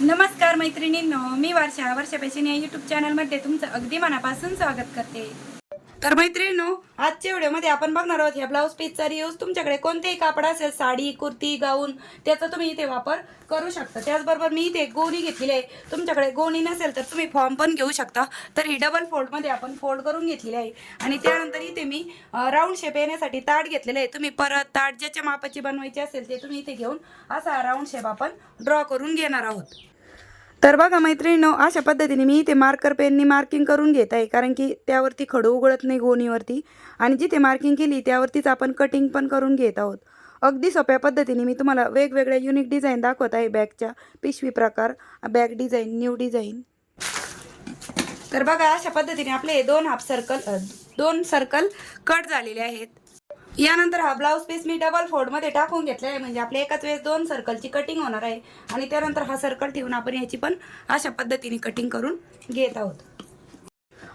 नमस्कार मैत्रिणींनो मी वर्षा वर्षा पेशन या युट्यूब चॅनलमध्ये तुमचं अगदी मनापासून स्वागत करते. तर मैत्रिणींनो आजच्या व्हिडिओमध्ये आपण बघणार आहोत ह्या ब्लाऊज पीसचा रियूज तुमच्याकडे कोणतेही कापड असेल साडी कुर्ती गाऊन त्याचा तुम्ही इथे वापर करू शकता. त्याचबरोबर मी इथे गोणी घेतलेली आहे. तुमच्याकडे गोणी नसेल तर तुम्ही फॉर्म पण घेऊ शकता. तर ही डबल फोल्डमध्ये आपण फोल्ड करून घेतलेली आहे. आणि त्यानंतर इथे मी राऊंड शेप येण्यासाठी ताट घेतलेलं आहे. तुम्ही परत ताट ज्याच्या मापाची बनवायची असेल ते तुम्ही इथे घेऊन असा राऊंड शेप आपण ड्रॉ करून घेणार आहोत. तर बघा मैत्रिणीनो अशा पद्धतीने मी इथे मार्कर पेननी मार्किंग करून घेत आहे. कारण की त्यावरती खडं उघडत नाही गोणीवरती. आणि जिथे मार्किंग केली त्यावरतीच आपण कटिंग पण करून घेत आहोत. अगदी सोप्या पद्धतीने मी तुम्हाला वेगवेगळ्या युनिक डिझाईन दाखवत आहे बॅगच्या पिशवी प्रकार बॅग डिझाईन न्यू डिझाईन तर बघा अशा पद्धतीने आपले हे दोन हाफ सर्कल दोन सर्कल कट झालेले आहेत. यानंतर हा ब्लाऊज पीस मी डबल फोल्डमध्ये टाकून घेतला आहे. म्हणजे आपल्या एकाच वेळेस दोन सर्कलची कटिंग होणार आहे. आणि त्यानंतर हा सर्कल ठेवून आपण याची पण अशा पद्धतीने कटिंग करून घेत आहोत.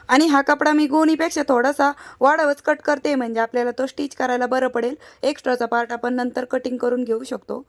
आणि हा कपडा मी गोणीपेक्षा थोडासा वाढवच कट करते. म्हणजे आपल्याला तो स्टिच करायला बरं पडेल. एक्स्ट्राचा पार्ट आपण नंतर कटिंग करून घेऊ शकतो.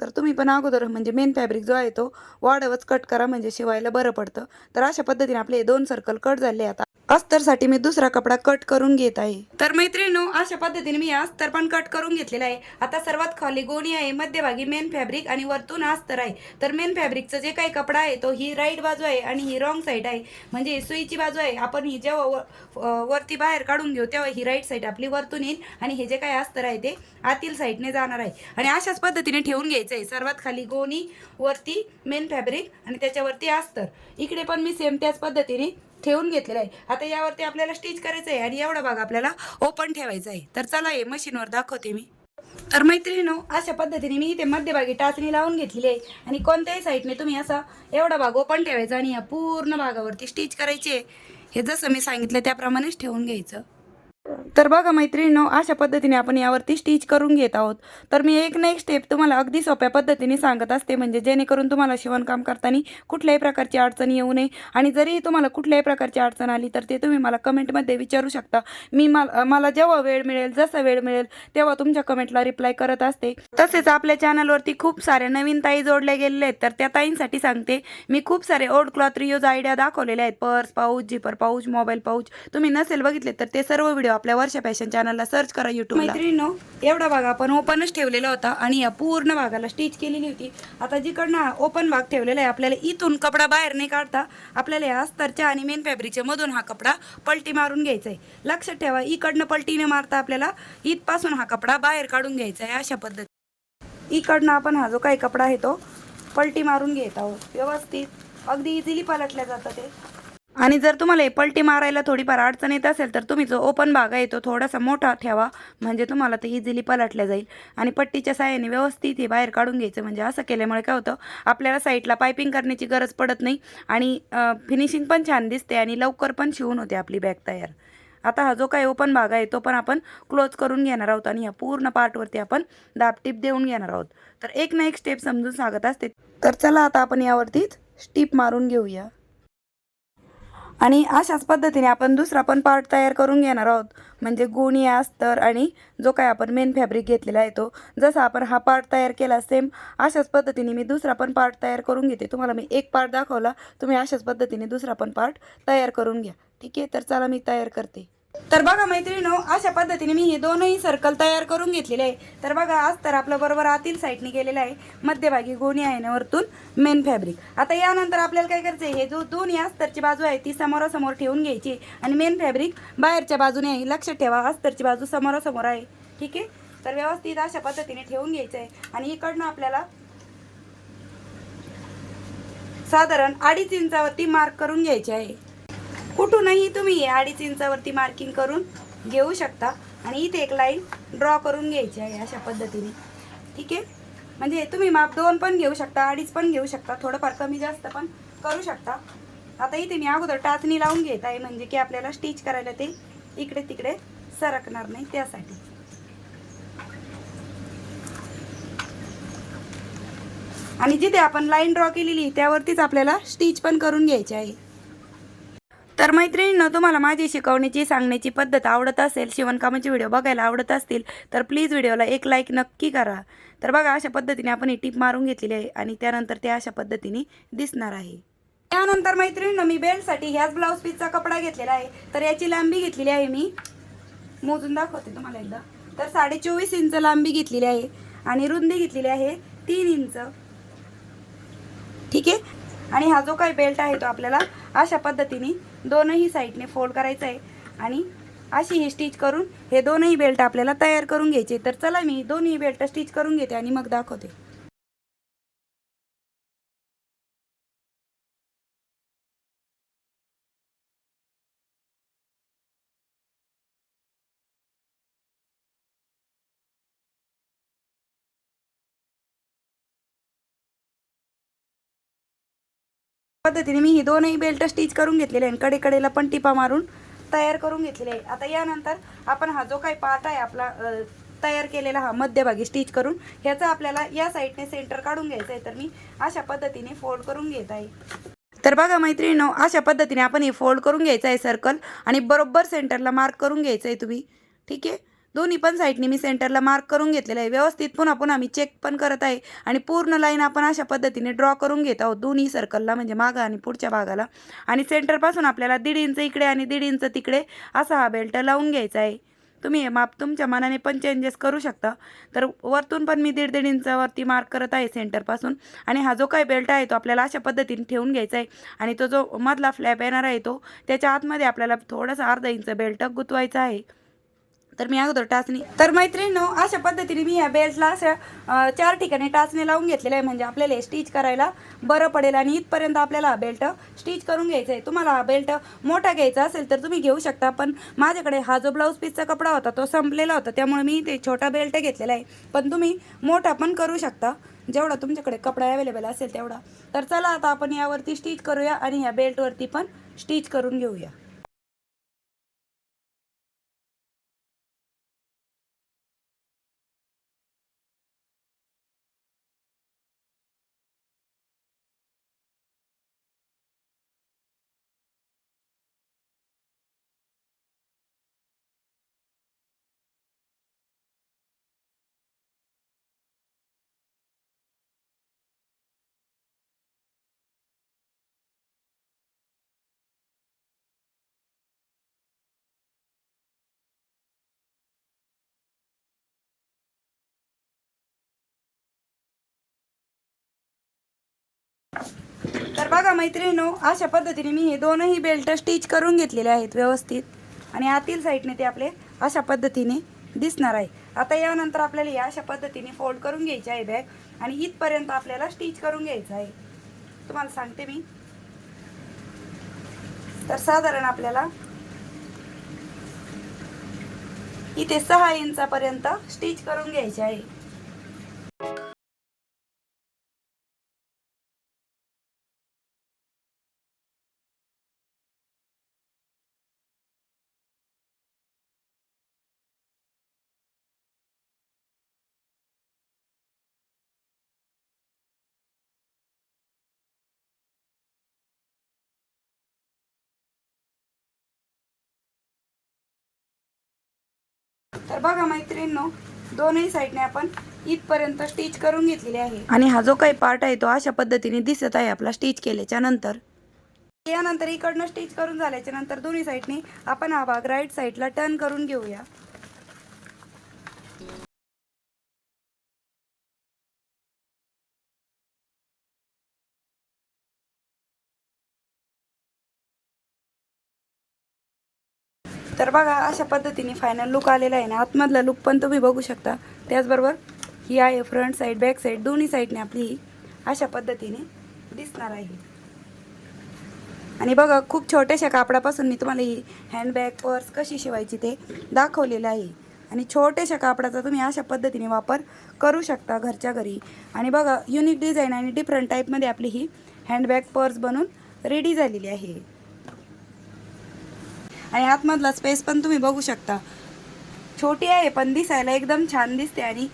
तर तुम्ही पण अगोदर म्हणजे मेन फॅब्रिक जो आहे तो वाढवच कट करा. म्हणजे शिवायला बरं पडतं. तर अशा पद्धतीने आपले हे दोन सर्कल कट झाले. आता अस्तरसाठी मी दुसरा कपडा कट करून घेत आहे. तर मैत्रिणी अशा पद्धतीने मी अस्तर पण कट करून घेतलेला आहे. आता सर्वात खाली गोणी आहे मध्यभागी मेन फॅब्रिक आणि वरतून अस्तर आहे. तर मेन फॅब्रिकचं जे काही कपडा आहे तो ही राईट बाजू आहे आणि ही रॉंग साईड आहे. म्हणजे सुईची बाजू आहे. आपण ही जेव्हा व- वरती बाहेर काढून घेऊ तेव्हा ही राईट साईड आपली वरतून येईल आणि हे जे काही अस्तर आहे ते आतील साईडने जाणार आहे. आणि अशाच पद्धतीने ठेवून घ्यायचं आहे. सर्वात खाली गोणी वरती मेन फॅब्रिक आणि त्याच्यावरती अस्तर. इकडे पण मी सेम त्याच पद्धतीने ठेवून घेतलेलं आहे. आता यावरती आपल्याला स्टिच करायचं आहे आणि एवढा भाग आपल्याला ओपन ठेवायचा आहे. तर चला हे मशीनवर दाखवते मी. तर मैत्रिणीनो अशा पद्धतीने मी इथे मध्यभागी टाचणी लावून घेतलेली आहे. आणि कोणत्याही साईडने तुम्ही असा एवढा भाग ओपन ठेवायचा आणि या पूर्ण भागावरती स्टिच करायची आहे. हे जसं मी सांगितलं त्याप्रमाणेच ठेवून घ्यायचं. तर बघा मैत्रिणीनो अशा पद्धतीने आपण यावरती स्टिच करून घेत आहोत. तर मी एक ना एक स्टेप तुम्हाला अगदी सोप्या पद्धतीने सांगत असते म्हणजे जेणेकरून तुम्हाला शिवणकाम करताना कुठल्याही प्रकारची अडचण येऊ नये आणि जरीही तुम्हाला कुठल्याही प्रकारची अडचण आली तर ते तुम्ही मला कमेंटमध्ये विचारू शकता. मी मला मला जेव्हा वेळ मिळेल जसा वेळ मिळेल तेव्हा तुमच्या कमेंटला रिप्लाय करत असते. तसेच आपल्या चॅनलवरती खूप सारे नवीन ताई जोडल्या गेलेले आहेत तर त्या ताईंसाठी सांगते मी खूप सारे ओल्ड क्लॉथ रियूज आयडिया दाखवलेले आहेत. Purse pouch zipper pouch mobile pouch तुम्ही नसेल बघितले तर ते सर्व व्हिडिओ आपल्यावर वर्षा फॅशन चॅनलला सर्च करा युट्यूब मैत्रिणीनो एवढा भाग आपण ओपनच ठेवलेला होता आणि या पूर्ण भागाला स्टिच केलेली होती. आता जिकडनं ओपन भाग ठेवलेला आहे आपल्याला इथून कपडा बाहेर नाही काढता. आपल्याला या अस्तरच्या आणि मेन फॅब्रिकच्या मधून हा कपडा पलटी मारून घ्यायचा आहे लक्षात ठेवा इकडनं पलटीने मारता आपल्याला इथपासून हा कपडा बाहेर काढून घ्यायचा आहे अशा पद्धती इकडनं आपण हा जो काही कपडा आहे तो पलटी मारून घेत आहोत. व्यवस्थित. अगदी इझिली पलटल्या जातं ते. आणि जर तुम्हाला हे पलटी मारायला थोडीफार अडचण येत असेल तर तुम्ही जो ओपन भाग आहे तो थोडासा मोठा ठेवा. म्हणजे तुम्हाला ते इझिली पलटल्या जाईल. आणि पट्टीच्या साह्याने व्यवस्थित हे बाहेर काढून घ्यायचं. म्हणजे असं केल्यामुळे काय होतं आपल्याला साईडला पायपिंग करण्याची गरज पडत नाही. आणि फिनिशिंग पण छान दिसते आणि लवकर पण शिवून होते आपली बॅग तयार. आता हा जो काही ओपन भाग आहे तो पण आपण क्लोज करून घेणार आहोत आणि या पूर्ण पार्टवरती आपण दाबटीप देऊन घेणार आहोत. तर एक ना एक स्टेप समजून सांगत असते. तर चला आता आपण यावरतीच स्टीप मारून घेऊया. आणि अशाच पद्धतीने आपण दुसरा पण पार्ट तयार करून घेणार आहोत. म्हणजे गोणी अस्तर आणि जो काय आपण मेन फॅब्रिक घेतलेला आहे तो. जसा आपण हा पार्ट तयार केला सेम अशाच पद्धतीने मी दुसरा पण पार्ट तयार करून घेते. तुम्हाला मी एक पार्ट दाखवला तुम्ही अशाच पद्धतीने दुसरा पण पार्ट तयार करून घ्या. ठीक आहे? तर चला मी तयार करते. तर बघा मैत्रिणीनो अशा पद्धतीने मी हे दोनही सर्कल तयार करून घेतलेले आहे. तर बघा आज तर आपलं बरोबर आतील साईडने गेलेलं आहे. मध्यभागी गोणी आहे ना वरतून मेन फॅब्रिक आता यानंतर आपल्याला काय करायचं आहे हे जो दोन्ही अस्तरची बाजू आहे ती समोरासमोर ठेवून घ्यायची. आणि मेन फॅब्रिक बाहेरच्या बाजूने आहे. लक्षात ठेवा अस्तरची बाजू समोरासमोर आहे. ठीक आहे? तर व्यवस्थित अशा पद्धतीने ठेवून घ्यायचं आहे आणि इकडनं आपल्याला साधारण अडीच इंचावरती मार्क करून घ्यायचे आहे. कुठूनही तुम्ही अडीच इंचावरती मार्किंग करून घेऊ शकता. आणि इथे एक लाईन ड्रॉ करून घ्यायची आहे अशा पद्धतीने. ठीक आहे? म्हणजे तुम्ही माप दोन पण घेऊ शकता अडीच पण घेऊ शकता थोडंफार कमी जास्त पण करू शकता. आता इथे मी अगोदर टाचणी लावून घेत आहे म्हणजे की आपल्याला स्टिच करायला ते इकडे तिकडे सरकणार नाही त्यासाठी. आणि जिथे आपण लाईन ड्रॉ केलेली त्यावरतीच आपल्याला स्टिच पण करून घ्यायची आहे. तर मैत्रिणींनो तुम्हाला माझी शिकवण्याची सांगण्याची पद्धत आवडत असेल शिवणकामाचे व्हिडिओ बघायला आवडत असतील तर प्लीज व्हिडिओला एक लाईक नक्की करा. तर बघा अशा पद्धतीने आपण ही टीप मारून घेतलेली आहे आणि त्यानंतर ते अशा पद्धतीने दिसणार आहे. त्यानंतर मैत्रिणींनो मी बेल्टसाठी ह्याच ब्लाऊज पीसचा कपडा घेतलेला आहे. तर याची लांबी घेतलेली आहे मी. मोजून दाखवते तुम्हाला एकदा. तर साडे चोवीस इंच लांबी घेतलेली आहे आणि रुंदी घेतलेली आहे तीन इंच. ठीक आहे? आणि हा जो काही बेल्ट आहे तो आपल्याला अशा पद्धतीने दोनही साईडने फोल्ड करायचं आहे. आणि अशी ही स्टिच करून हे दोनही बेल्ट आपल्याला तयार करून घ्यायचे. तर चला मी दोन्ही बेल्ट स्टिच करून घेते आणि मग दाखवते. पद्धतीने मी ही दोनही बेल्ट स्टिच करून घेतलेले आहे कडेकडेला पण टिपा मारून तयार करून घेतलेले आहे आता यानंतर आपण हा जो काही पार्ट आहे आपला तयार केलेला हा मध्यभागी स्टिच करून ह्याचा आपल्याला या साईडने सेंटर काढून घ्यायचं आहे. तर मी अशा पद्धतीने फोल्ड करून घेत आहे. तर बघा मैत्रिणीनो अशा पद्धतीने आपण हे फोल्ड करून घ्यायचं आहे सर्कल आणि बरोबर सेंटरला मार्क करून घ्यायचं आहे तुम्ही. ठीक आहे? दोन्ही पण साईडने मी सेंटरला मार्क करून घेतलेलं आहे. व्यवस्थित पुन्हा पुन्हा मी चेक पण करत आहे आणि पूर्ण लाईन आपण अशा पद्धतीने ड्रॉ करून घेत आहोत. दोन्ही सर्कलला म्हणजे मागं आणि पुढच्या भागाला. आणि सेंटरपासून आपल्याला दीड इंच इकडे आणि दीड इंच तिकडे असा हा बेल्ट लावून घ्यायचा आहे. तुम्ही हे माप तुमच्या मनाने पण चेंजेस करू शकता. तर वरतून पण मी दीड दीड इंचावरती मार्क करत आहे सेंटरपासून. आणि हा जो काही बेल्ट आहे तो आपल्याला अशा पद्धतीने ठेवून घ्यायचा आहे. आणि तो जो मधला फ्लॅप येणार आहे तो त्याच्या आतमध्ये आपल्याला थोडासा अर्धा इंच बेल्ट गुतवायचा आहे. तर मी अगोदर टाचणी तर मैत्रिणीनो अशा पद्धतीने मी या बेल्टला अशा चार ठिकाणी टाचणी लावून घेतलेलं आहे. म्हणजे आपल्याला स्टिच करायला बरं पडेल आणि इथपर्यंत आपल्याला हा बेल्ट स्टिच करून घ्यायचा आहे. तुम्हाला हा बेल्ट मोठा घ्यायचा असेल तर तुम्ही घेऊ शकता पण माझ्याकडे हा जो ब्लाऊज पीसचा कपडा होता तो संपलेला होता. त्यामुळे मी ते छोटा बेल्ट घेतलेला आहे. पण तुम्ही मोठा पण करू शकता. जेवढा तुमच्याकडे कपडा अवेलेबल असेल तेवढा. तर चला आता आपण यावरती स्टिच करूया आणि ह्या बेल्टवरती पण स्टिच करून घेऊया. बघा मैत्रिणीनो अशा पद्धतीने मी हे दोनही बेल्ट स्टिच करून घेतलेले आहेत व्यवस्थित. आणि आतील साईडने ते आपले अशा पद्धतीने दिसणार आहे. आता यानंतर आपल्याला या अशा पद्धतीने फोल्ड करून घ्यायची आहे बॅग आणि इथपर्यंत आपल्याला स्टिच करून घ्यायचं आहे. तुम्हाला सांगते मी. तर साधारण आपल्याला इथे सहा इंचापर्यंत स्टिच करून घ्यायचे आहे. तर बघा मैत्रिणींनो दोनही साईडने आपण इथपर्यंत स्टिच करून घेतलेले आहे. आणि हा जो काही पार्ट आहे तो अशा पद्धतीने दिसत आहे आपला स्टिच केल्याच्यानंतर. यानंतर इकडनं स्टिच करून झाल्याच्यानंतर दोन्ही साईडने आपण हा भाग राईट साईडला टर्न करून घेऊया. तर बघा अशा पद्धतीने फायनल लुक आलेला आहे ना. आतमधला लुक पण तुम्ही बघू शकता. त्याचबरोबर ही आहे फ्रंट साईड बॅक साईड दोन्ही साईडने आपली अशा पद्धतीने दिसणार आहे. आणि बघा खूप छोट्याशा कापडापासून मी तुम्हाला ही हँडबॅग पर्स कशी शिवायची ते दाखवलेलं आहे. आणि छोट्याशा कापडाचा तुम्ही अशा पद्धतीने वापर करू शकता घरच्या घरी. आणि बघा युनिक डिझाईन आणि डिफरंट टाईपमध्ये आपली ही हँडबॅग पर्स बनून रेडी झालेली आहे. आणि आतमधला स्पेस पण तुम्ही बघू शकता. छोटी आहे पण दिसायला एकदम छान दिसते आणि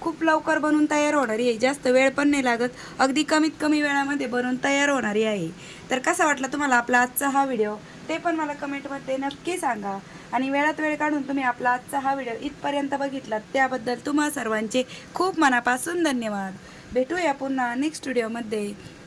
खूप लवकर बनवून तयार होणारी आहे. जास्त वेळ पण नाही लागत. अगदी कमीत कमी वेळामध्ये बनवून तयार होणारी आहे. तर कसा वाटला तुम्हाला आपला आजचा हा व्हिडिओ ते पण मला कमेंटमध्ये नक्की सांगा. आणि वेळात वेळ काढून तुम्ही आपला आजचा हा व्हिडिओ इथपर्यंत बघितलात. त्याबद्दल तुम्हा सर्वांचे खूप मनापासून धन्यवाद. भेटूया पुन्हा नेक्स्ट व्हिडिओमध्ये